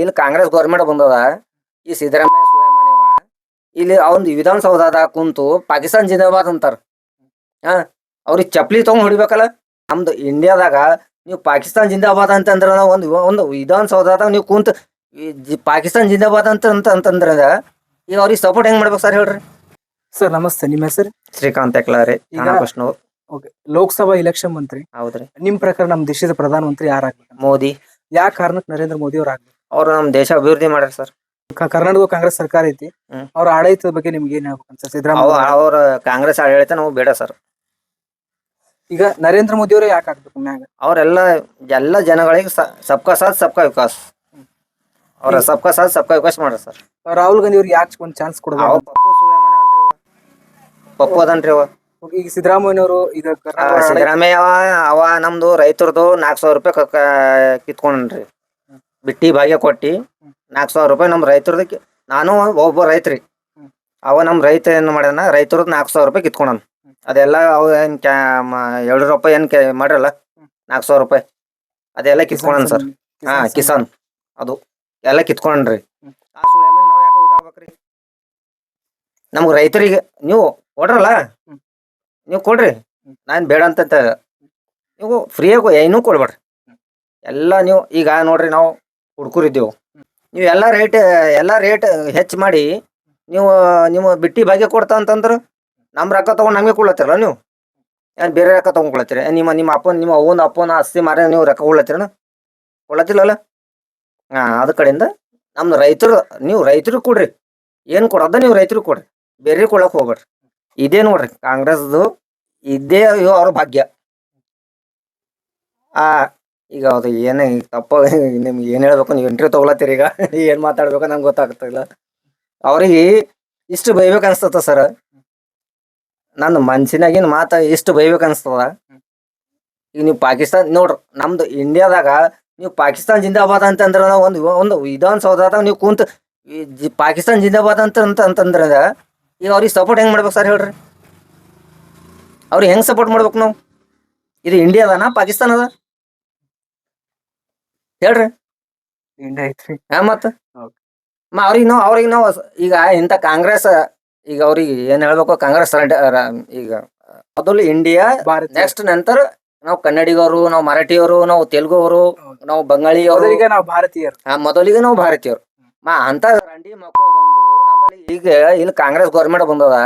ಇಲ್ಲಿ ಕಾಂಗ್ರೆಸ್ ಗೌರ್ಮೆಂಟ್ ಬಂದದ. ಈ ಸಿದ್ದರಾಮಯ್ಯ ಸುಳೆಮನೆವ ಇಲ್ಲಿ ಅವ್ನ್ ವಿಧಾನಸೌಧದ ಕುಂತು ಪಾಕಿಸ್ತಾನ್ ಜಿಂದಾಬಾದ್ ಅಂತಾರ. ಹಾ ಅವ್ರಿಗೆ ಚಪ್ಲಿ ತಗೊಂಡ್ ಹೊಡಿಬೇಕಲ್ಲ? ನಮ್ದು ಇಂಡಿಯಾದಾಗ ನೀವು ಪಾಕಿಸ್ತಾನ್ ಜಿಂದಾಬಾದ್ ಅಂತಂದ್ರ ನಾವು ಒಂದು ಒಂದು ವಿಧಾನಸೌಧದಾಗ ನೀವು ಕುಂತ ಪಾಕಿಸ್ತಾನ್ ಜಿಂದಾಬಾದ್ ಅಂತ ಅಂತ ಅಂತಂದ್ರ ಈಗ ಅವ್ರಿಗೆ ಸಪೋರ್ಟ್ ಹೆಂಗ್ ಮಾಡ್ಬೇಕು ಸರ್ ಹೇಳ್ರಿ? ಸರ್ ನಮಸ್ತೆ. ನಿಮ್ಮ ಹೆಸರು? ಶ್ರೀಕಾಂತ್ ಎಕ್ಲಾರೆ ಓಕೆ ಲೋಕಸಭಾ ಇಲೆಕ್ಷನ್ ಮಂತ್ರಿ. ಹೌದ್ರಿ. ನಿಮ್ ಪ್ರಕಾರ ನಮ್ ದೇಶದ ಪ್ರಧಾನಮಂತ್ರಿ ಯಾರಾಗ್ಬೇಕು ಮೋದಿ. ಯಾವ ಕಾರಣಕ್ಕೆ ನರೇಂದ್ರ ಮೋದಿ ಅವ್ರು ಆಗ್ಬೇಕು? ಅವ್ರು ನಮ್ ದೇಶ ಅಭಿವೃದ್ಧಿ ಮಾಡ್ಯಾರ ಸರ್. ಕ- ಕರ್ನಾಟಕ ಕಾಂಗ್ರೆಸ್ ಸರ್ಕಾರ ಐತಿ. ಹ್ಮ್. ಅವ್ರ ಆಡಳಿತದ ಬಗ್ಗೆ ನಿಮ್ಗೆ ಏನ್ ಹೇಳ್ಬೇಕು ಅನ್ಸುತ್ತೆ ಸಿದ್ದರಾಮಯ್ಯ ಅವ್ರ ಕಾಂಗ್ರೆಸ್ ಆಡಳಿತ ನಾವು ಬೇಡ ಸರ್. ಈಗ ನರೇಂದ್ರ ಮೋದಿ ಅವರೇ ಯಾಕೆ ಆಗ್ಬೇಕು ಮ್ಯಾಗ? ಅವರೆಲ್ಲ ಎಲ್ಲ ಜನಗಳಿಗೆ ಸ- ಸಬ್ಕಾ ಸಾಥ್ ಸಬ್ಕಾ ವಿಕಾಸ್. ಅವ್ರ ಸಬ್ಕಾ ಸಾಥ್ ಸಬ್ಕಾ ವಿಕಾಸ್ ಮಾಡ್ರ ಸರ್. ರಾಹುಲ್ ಗಾಂಧಿ ಅವ್ರಿಗೆ ಯಾಕೆ ಒಂದ್ ಚಾನ್ಸ್ ಅವ ಕೊಡಬೇಕು ಪಪ್ಪು ಸುಳೆಮನೆ ಅನ್ರಿ ಅವ. ಪಪ್ಪು ಅದನ್ರಿ ಅವ. ಈಗ ಸಿದ್ದರಾಮಯ್ಯ ಅವರು ಈಗ ಆ, ಕರ್ನಾಟಕ ಆಡಳಿತ- ಸಿದ್ದರಾಮಯ್ಯ ಅವ ಅವ ನಮ್ದು ರೈತರದು ನಾಲ್ಕು ಸಾವಿರ ರೂಪಾಯಿ ಕಿತ್ಕೊಂಡ್ರಿ ಬಿಟ್ಟಿ ಭಾಗ್ಯ ಕೊಟ್ಟು ನಾಲ್ಕು ಸಾವಿರ ರೂಪಾಯಿ ನಮ್ಮ ರೈತರದಕ್ಕೆ ನಾನು ಒಬ್ಬ ರೈತ್ರಿ. ಅವ ನಮ್ಮ ರೈತ ಏನು ಮಾಡ್ಯಾನ ರೈತರದ್ದು ನಾಲ್ಕು ಸಾವಿರ ರೂಪಾಯಿ ಕಿತ್ಕೊಂಡನ್. ಅದೆಲ್ಲ ಅವ ಏನು ಕ್ಯಾ ಎರಡು ರೂಪಾಯಿ ಏನು ಮಾಡ್ರಲ್ಲ, ನಾಲ್ಕು ಸಾವಿರ ರೂಪಾಯಿ. ಅದೆಲ್ಲ ಕಿತ್ಕೊಂಡನ್ ಸರ್. ಹಾ, ಕಿಸಾನ್. ಅದು. ಎಲ್ಲ ಕಿತ್ಕೊಂಡ್ರಿ ನಮ್ಗೆ ರೈತರಿಗೆ ನೀವು ಕೊಡ್ರಲ್ಲ? ನೀವು ಕೊಡ್ರಿ. ನಾನ್ ಬೇಡ ಅಂತ ನೀವು ಫ್ರೀಯಾಗಿ ಏನೂ ಕೊಡ್ಬೇಡ್ರಿ. ಎಲ್ಲ ನೀವು ಈಗ ನೋಡ್ರಿ ನಾವು ಹುಡ್ಕುರಿದ್ದೇವು. ನೀವು ಎಲ್ಲ ರೇಟ್ ಎಲ್ಲ ರೇಟ್ ಹೆಚ್ಚು ಮಾಡಿ, ನೀವು ನೀವು ಬಿಟ್ಟಿ ಭಾಗ್ಯ ಕೊಡ್ತಾ ಅಂತಂದ್ರೆ ನಮ್ಮ ರೊಕ್ಕ ತೊಗೊಂಡು ನಮಗೆ ಕೊಡ್ಲತ್ತಿರಲ್ಲ ನೀವು? ಏನು ಬೇರೆ ರೊಕ್ಕ ತಗೊಂಡ್ಕೊಳತ್ತೀರಿ ನಿಮ್ಮ ನಿಮ್ಮ ಅಪ್ಪನ, ನಿಮ್ಮ ಅವ್ವನ, ಅಪ್ಪನ ಆಸ್ತಿ ಮಾರಿ ನೀವು ರೊಕ್ಕ ಕೊಡ್ಲತ್ತೀರನ? ಕೊಡ್ಲತ್ತಿಲ್ಲಲ್ಲ? ಹಾಂ, ಅದ ಕಡೆಯಿಂದ ನಮ್ದು ರೈತರು, ನೀವು ರೈತರು ಕೊಡ್ರಿ. ಏನು ಕೊಡೋದ ನೀವು ರೈತರು ಕೊಡ್ರಿ. ಬೇರೆ ಕೊಡೋಕೆ ಹೋಗ್ಬೇಡ್ರಿ. ಇದೇ ನೋಡ್ರಿ, ಕಾಂಗ್ರೆಸ್ದು ಇದೇ ಅವ್ರ ಭಾಗ್ಯ. ಆ ಈಗ ಅದು ಏನೇ ಈಗ ತಪ್ಪ, ನಿಮ್ಗೆ ಏನು ಹೇಳ್ಬೇಕು, ನೀವು ಇಂಟರ್ವ್ಯೂ ತಗೊಳತ್ತೀರಿ ಈಗ. ಏನು ಮಾತಾಡ್ಬೇಕು ನಂಗೆ ಗೊತ್ತಾಗ್ತಿಲ್ಲ. ಅವ್ರಿಗೆ ಇಷ್ಟು ಬೈಬೇಕು ಅನ್ಸ್ತದ ಸರ್ ನನ್ನ ಮನ್ಸಿನಾಗಿನ ಮಾತು ಇಷ್ಟು ಬೈಬೇಕು ಅನ್ಸ್ತದ. ಈಗ ನೀವು ಪಾಕಿಸ್ತಾನ್, ನೋಡ್ರಿ, ನಮ್ದು ಇಂಡಿಯಾದಾಗ ನೀವು ಪಾಕಿಸ್ತಾನ್ ಜಿಂದಾಬಾದ್ ಅಂತಂದ್ರೆ ಒಂದು ಒಂದು ವಿಧಾನಸೌಧದಾಗ ನೀವು ಕುಂತ ಪಾಕಿಸ್ತಾನ್ ಜಿಂದಾಬಾದ್ ಅಂತ ಅಂತ, ಅಂತಂದ್ರೆ ಈಗ ಅವ್ರಿಗೆ ಸಪೋರ್ಟ್ ಹೆಂಗ್ ಮಾಡ್ಬೇಕು ಸರ್ ಹೇಳ್ರಿ? ಅವ್ರಿಗೆ ಹೆಂಗ್ ಸಪೋರ್ಟ್ ಮಾಡ್ಬೇಕು ನಾವು? ಇದು ಇಂಡಿಯಾದನಾ ಪಾಕಿಸ್ತಾನದ? ಹೇಳ್ರಿ. ಇಂಡಿಯಾ ಐತ್ರಿ ಹಾ ಮತ್ತ. ಮ ಅವ್ರಿಗೆ ನಾವು ಅವ್ರಿಗೆ ನಾವು ಈಗ ಇಂಥ ಕಾಂಗ್ರೆಸ್ ಈಗ ಅವ್ರಿಗೆ ಏನ್ ಹೇಳ್ಬೇಕು ಕಾಂಗ್ರೆಸ್ ರ- ಈಗ ಮೊದಲು ಇಂಡಿಯಾ ಭಾರತ ನೆಕ್ಸ್ಟ್ ನಂತರ ನಾವು ಕನ್ನಡಿಗರು ನಾವು ಮರಾಠಿಯವರು ನಾವು ತೆಲುಗುವರು ಅವರು ನಾವು ಬಂಗಾಳಿಯವರು. ಮೊದಲಿಗೆ ನಾವು ಭಾರತೀಯರು. ಆ, ಮೊದಲಿಗೆ ನಾವು ಭಾರತೀಯರು. ಮಾ ಅಂತ ರಂಡಿ ಮಕ್ಕಳು ಬಂದು ನಮ್ಮಲ್ಲಿ ಈಗ ಇಲ್ಲಿ ಕಾಂಗ್ರೆಸ್ ಗೌರ್ಮೆಂಟ್ ಬಂದದ.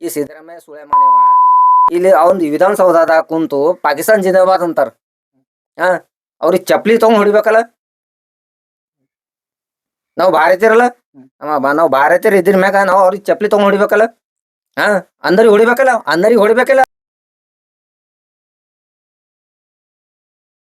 ಈ ಸಿದ್ದರಾಮಯ್ಯ ಸುಳೆಮನೆವ ಇಲ್ಲಿ ಅವ್ನ್ ವಿಧಾನಸೌಧದ ಕುಂತು ಪಾಕಿಸ್ತಾನ್ ಜಿಂದಾಬಾದ್ ಅಂತಾರ. ಹಾ ಅವ್ರಿಗೆ ಚಪ್ಲಿ ತಗೊಂಡ್ ಹೊಡಿಬೇಕಲ್ಲ? ನಾವು ಭಾರತೀಯರಲ್ಲ? ನಾವು ಭಾರತೀಯರು ಇದ್ರ ಮ್ಯಾಗ ನಾವು ಅವ್ರಿಗೆ ಚಪ್ಲಿ ತಗೊಂಡ್ ಹೊಡಿಬೇಕಲ್ಲ? ಹಾ, ಅಂದರಿಗೆ ಹೊಡಿಬೇಕಲ್ಲ? ಅಂದರಿಗೆ ಹೊಡಿಬೇಕಲ್ಲ?